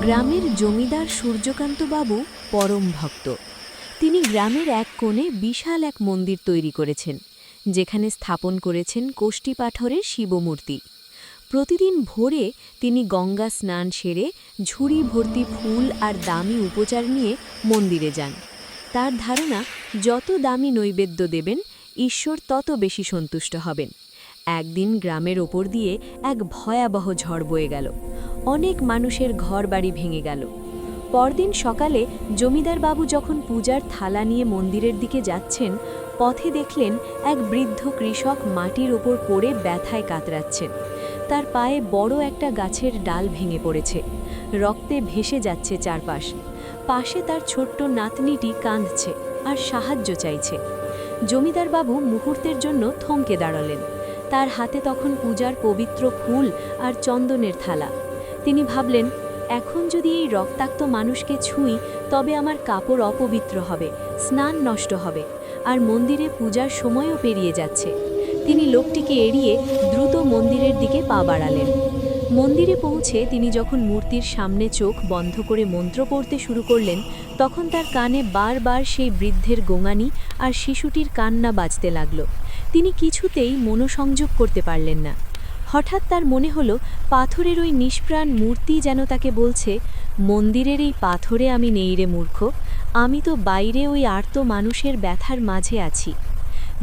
গ্রামের জমিদার সূর্যকান্তবাবু পরম ভক্ত। তিনি গ্রামের এক কোণে বিশাল এক মন্দির তৈরি করেছেন, যেখানে স্থাপন করেছেন কোষ্ঠী পাথরের শিবমূর্তি। প্রতিদিন ভোরে তিনি গঙ্গা স্নান সেরে ঝুড়ি ভর্তি ফুল আর দামি উপচার নিয়ে মন্দিরে যান। তার ধারণা, যত দামি নৈবেদ্য দেবেন, ঈশ্বর তত বেশি সন্তুষ্ট হবেন। একদিন গ্রামের ওপর দিয়ে এক ভয়াবহ ঝড় বয়ে গেল। অনেক মানুষের ঘরবাড়ি ভেঙে গেল। পরদিন সকালে জমিদার বাবু যখন পূজার থালা নিয়ে মন্দিরের দিকে যাচ্ছেন, পথে দেখলেন এক বৃদ্ধ কৃষক মাটির ওপর পড়ে ব্যথায় কাতরাচ্ছেন। তার পায়ে বড় একটা গাছের ডাল ভেঙে পড়েছে। রক্তে ভেসে যাচ্ছে চারপাশ। পাশে তার ছোট্ট নাতনিটি কাঁদছে আর সাহায্য চাইছে। জমিদার বাবু মুহূর্তের জন্য থমকে দাঁড়ালেন। তার হাতে তখন পূজার পবিত্র ফুল আর চন্দনের থালা। তিনি ভাবলেন, এখন যদি এই রক্তাক্ত মানুষকে ছুঁই, তবে আমার কাপড় অপবিত্র হবে, স্নান নষ্ট হবে, আর মন্দিরে পূজার সময়ও পেরিয়ে যাচ্ছে। তিনি লোকটিকে এড়িয়ে দ্রুত মন্দিরের দিকে পা বাড়ালেন। মন্দিরে পৌঁছে তিনি যখন মূর্তির সামনে চোখ বন্ধ করে মন্ত্র পড়তে শুরু করলেন, তখন তার কানে বারবার সেই বৃদ্ধের গোঙানি আর শিশুটির কান্না বাজতে লাগল। তিনি কিছুতেই মনোসংযোগ করতে পারলেন না। হঠাৎ তার মনে হলো পাথরের ওই নিষ্প্রাণ মূর্তি যেন তাকে বলছে, মন্দিরের এই পাথরে আমি নেই রে মূর্খ, আমি তো বাইরে ওই আর্ত মানুষের ব্যথার মাঝে আছি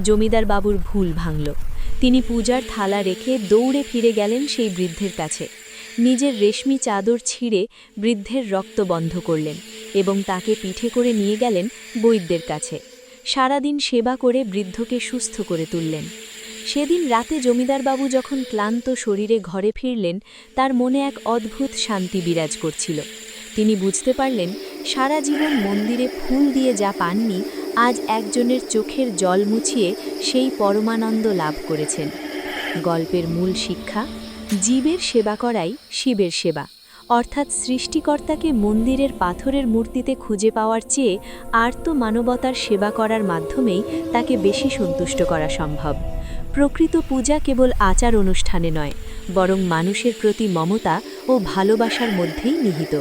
জমিদার বাবুর ভুল ভাঙল। তিনি পূজার থালা রেখে দৌড়ে ফিরে গেলেন সেই বৃদ্ধের কাছে। নিজের রেশমি চাদর ছিঁড়ে বৃদ্ধের রক্ত বন্ধ করলেন এবং তাকে পিঠে করে নিয়ে গেলেন বৈদ্যের কাছে। সারাদিন সেবা করে বৃদ্ধকে সুস্থ করে তুললেন। সেদিন রাতে জমিদারবাবু যখন ক্লান্ত শরীরে ঘরে ফিরলেন, তার মনে এক অদ্ভুত শান্তি বিরাজ করছিল। তিনি বুঝতে পারলেন, সারা জীবন মন্দিরে ফুল দিয়ে যা পাননি, আজ একজনের চোখের জল মুছিয়ে সেই পরমানন্দ লাভ করেছেন। গল্পের মূল শিক্ষা, জীবের সেবা করাই শিবের সেবা। অর্থাৎ সৃষ্টিকর্তাকে মন্দিরের পাথরের মূর্তিতে খুঁজে পাওয়ার চেয়ে আর্ত মানবতার সেবা করার মাধ্যমেই তাকে বেশি সন্তুষ্ট করা সম্ভব। প্রকৃত পূজা কেবল আচার অনুষ্ঠানে নয় বরং মানুষের প্রতি মমতা ও ভালোবাসার মধ্যেই নিহিত।